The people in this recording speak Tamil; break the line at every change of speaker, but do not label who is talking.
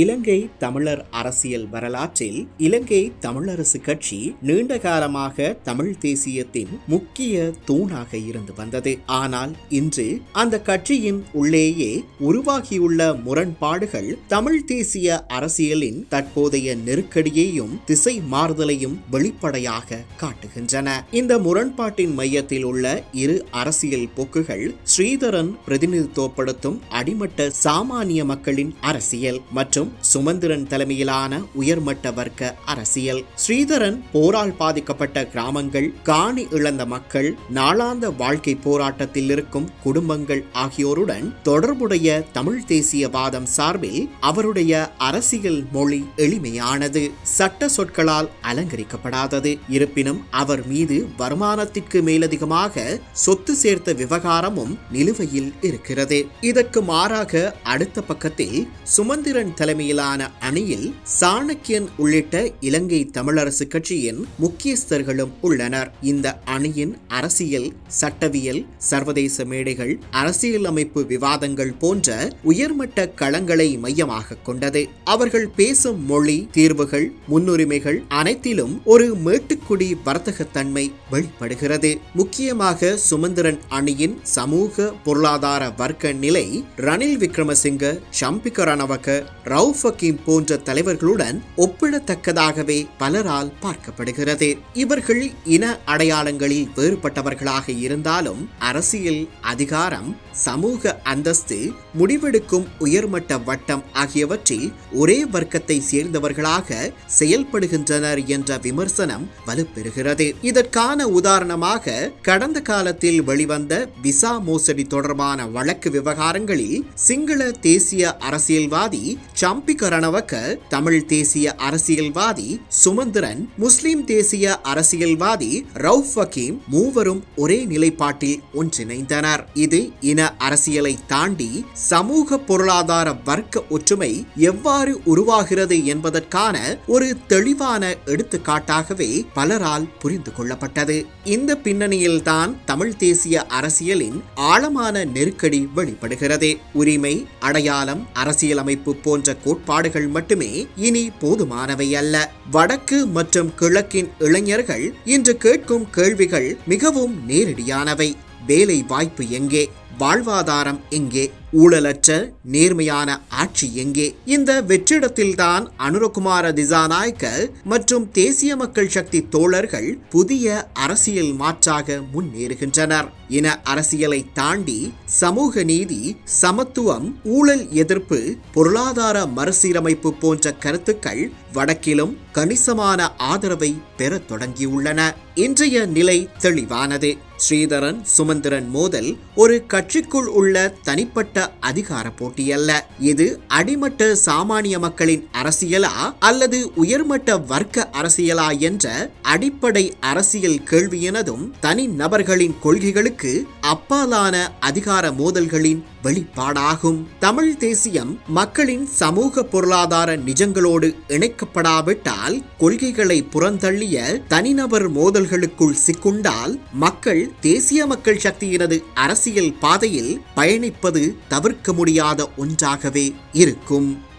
இலங்கை தமிழர் அரசியல் வரலாற்றில் இலங்கை தமிழரசு கட்சி நீண்ட காலமாக தமிழ் தேசியத்தின் முக்கிய தூணாக இருந்து வந்தது. ஆனால் இன்று அந்த கட்சியின் உள்ளேயே உருவாகியுள்ள முரண்பாடுகள் தமிழ் தேசிய அரசியலின் தற்போதைய நெருக்கடியையும் திசை மாறுதலையும் வெளிப்படையாக காட்டுகின்றன. இந்த முரண்பாட்டின் மையத்தில் உள்ள இரு அரசியல் போக்குகள் ஸ்ரீதரன் பிரதிநிதித்துவப்படுத்தும் அடிமட்ட சாமானிய மக்களின் அரசியல் மற்றும் சுமந்திரன் தலைமையிலான உயர்மட்ட வர்க்க அரசியல். ஸ்ரீதரன் போரால் பாதிக்கப்பட்ட கிராமங்கள் காணி இழந்த மக்கள் நாளாந்த வாழ்க்கை போராட்டத்தில் இருக்கும் குடும்பங்கள் ஆகியோருடன் தொடர்புடைய தமிழ் தேசியவாதம் சார்பில் அவருடைய அரசியல் மொழி எளிமையானது. சட்ட சொற்களால் அலங்கரிக்கப்படாதது. இருப்பினும் அவர் மீது வருமானத்திற்கு மேலதிகமாக சொத்து சேர்த்த விவகாரமும் நிலுவையில் இருக்கிறது. இதற்கு மாறாக அடுத்த பக்கத்தில் சுமந்திரன் தலைமையிலான அணியில் சாணக்கியன் உள்ளிட்ட இலங்கை தமிழரசு கட்சியின் முக்கியஸ்தர்களும் உள்ளனர். இந்த அணியின் அரசியல் சட்டவியல் சர்வதேச மேடைகள் அரசியல் அமைப்பு விவாதங்கள் போன்ற உயர்மட்ட களங்களை மையமாக கொண்டது. அவர்கள் பேசும் மொழி தீர்வுகள் முன்னுரிமைகள் அனைத்திலும் ஒரு மேட்டுக்குடி வர்த்தகத்தன்மை வெளிப்படுகிறது. முக்கியமாக சுமந்திரன் அணியின் சமூக பொருளாதார வர்க்க நிலை ரணில் விக்ரமசிங்க ஷம்பிக ரணவக ரவ் ஹக்கீம் போன்ற தலைவர்களுடன் ஒப்பிடத்தக்கதாகவே பலரால் பார்க்கப்படுகிறது. இவர்கள் இன அடையாளங்களில் வேறுபட்டவர்களாக இருந்தாலும் அரசியல் அதிகாரம் சமூக அந்தஸ்து முடிவெடுக்கும் உயர்மட்ட வட்டம் ஆகியவற்றில் ஒரே வர்க்கத்தை சேர்ந்தவர்களாக செயல்படுகின்றனர் என்ற விமர்சனம் வலுப்பெறுகிறது. இதற்கான உதாரணமாக கடந்த காலத்தில் வெளிவந்த விசா மோசடி தொடர்பான வழக்கு விவகாரங்களில் சிங்கள தேசிய அரசியல்வாதி சம்பிகரணவக்க தமிழ் தேசிய அரசியல்வாதி சுமந்திரன் முஸ்லிம் தேசிய அரசியல்வாதி ரவுஃப் வக்கீம் மூவரும் ஒரே நிலைப்பாட்டில் ஒன்றிணைந்தனர். இது இன அரசியலை தாண்டி சமூக பொருளாதார வர்க்க ஒற்றுமை எவ்வாறு உருவாகிறது என்பதற்கான ஒரு தெளிவான எடுத்துக்காட்டாகவே பலரால் புரிந்து கொள்ளப்பட்டது. இந்த பின்னணியில்தான் தமிழ் தேசிய அரசியலின் ஆழமான நெருக்கடி வெளிப்படுகிறது. உரிமை அடையாளம் அரசியலமைப்பு போன்ற கோட்பாடுகள் மட்டுமே இனி போதுமானவை அல்ல. வடக்கு மற்றும் கிழக்கின் இளைஞர்கள் இன்று கேட்கும் கேள்விகள் மிகவும் நேரடியானவை. வேலை வாய்ப்பு எங்கே? வாழ்வாதாரம் எங்கே? ஊழலற்ற நேர்மையான ஆட்சி எங்கே? இந்த வெற்றிடத்தில்தான் அனுரகுமார திசாநாயக்க மற்றும் தேசிய மக்கள் சக்தி தோழர்கள் புதிய அரசியல் மாற்றாக முன்னேறுகின்றனர். இன அரசியலை தாண்டி சமூக நீதி சமத்துவம் ஊழல் எதிர்ப்பு பொருளாதார மறுசீரமைப்பு போன்ற கருத்துக்கள் வடக்கிலும் கணிசமான ஆதரவை பெறத் தொடங்கியுள்ளன. இன்றைய நிலை தெளிவானது. ஸ்ரீதரன் சுமந்திரன் மோதல் ஒரு கட்சிக்குள் உள்ள தனிப்பட்ட அதிகார போட்டி அல்ல. இது அடிமட்ட சாமானிய மக்களின் அரசியலா அல்லது உயர்மட்ட வர்க்க அரசியலா என்ற அடிப்படை அரசியல் கேள்வி எனதும் தனி நபர்களின் கொள்கைகளுக்கு அப்பாலான அதிகார மோதல்களின் வெளிப்பாடாகும். தமிழ் தேசியம் மக்களின் சமூக பொருளாதார நிஜங்களோடு இணைக்கப்படாவிட்டால் கொள்கைகளை புறந்தள்ளிய தனிநபர் மோதல்களுக்குள் சிக்குண்டால் மக்கள் தேசிய மக்கள் சக்தியினது அரசியல் பாதையில் பயணிப்பது தவிர்க்க முடியாத ஒன்றாகவே இருக்கும்.